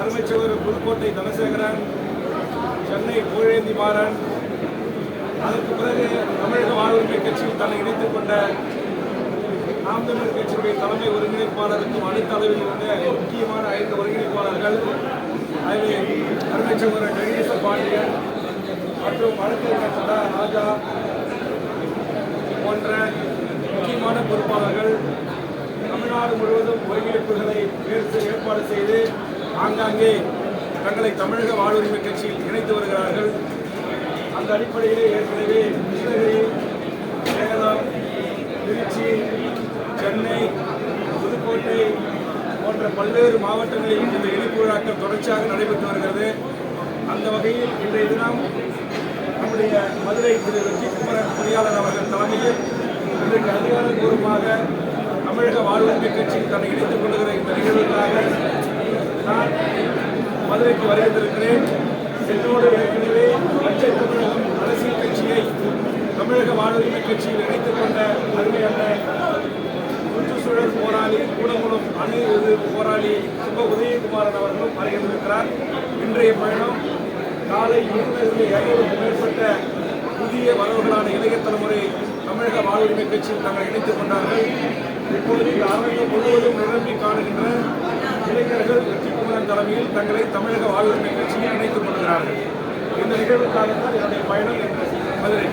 அருமைச்சவர் புதுக்கோட்டை தனசேகரன் சென்னை பூழேந்தி மாறன் அதற்கு பிறகு தமிழக வாழ்வுரிமை கட்சியில் தன்னை இணைத்துக் கொண்ட நாம் தமிழர் கட்சியுடைய தலைமை ஒருங்கிணைப்பாளருக்கும் அனைத்து அளவில் இருந்த முக்கியமான ஐந்து ஒருங்கிணைப்பாளர்கள் அதில் அருமைச்சவர் ஜெகதீச பாண்டியன் மற்றும் வழக்கறிஞர் சதா ராஜா போன்ற முக்கியமான பொறுப்பாளர்கள் தமிழ்நாடு முழுவதும் ஒருங்கிணைப்புகளை ஏற்பாடு செய்து ஆங்காங்கே தங்களை தமிழக வாழ்வுரிமை கட்சியில் இணைத்து வருகிறார்கள். அந்த அடிப்படையிலே ஏற்கனவே கிருஷ்ணகிரி சேலம் திருச்சி சென்னை புதுக்கோட்டை போன்ற பல்வேறு மாவட்டங்களில் இந்த இணைப்பு விழாக்கள் தொடர்ச்சியாக நடைபெற்று வருகிறது. அந்த வகையில் இன்றைய தினம் நம்முடைய மதுரை திரு வெற்றி குமரன் பொறியாளர் அவர்கள் தலைமையில் இன்றைக்கு அதிகாரப்பூர்வமாக தமிழக வாழ்வுரிமை கட்சியில் தன்னை இணைத்து மதுரைக்கு வருகின்றிருக்கிறேன் என்னோடு ஏற்கனவே அச்சை தமிழகம் அரசியல் கட்சியை தமிழக வாழ்வுரிமை கட்சியில் இணைத்துக் கொண்ட அருமையான சுற்றுச்சூழல் போராளி கூடங்குளம் அணு இது போராளி சுப உதயகுமாரன் அவர்களும் வருகின்றிருக்கிறார் இன்றைய பயணம் காலை இருநூறு இருநூறுக்கும் மேற்பட்ட புதிய வரவுகளான இளைய தலைமுறை தமிழக வாழ்வுரிமை கட்சியில் தங்களை இணைத்துக் கொண்டார்கள். இப்பொழுது இந்த அரங்கம் முழுவதும் நிரம்பி காணுகின்ற தங்களை தமிழக வாழ்வுரிமை கட்சியில் இணைத்துக் கொள்கிறார்கள். இந்த நிகழ்வுக்காகத்தான் என்னுடைய பயணம் என்று மதுரை.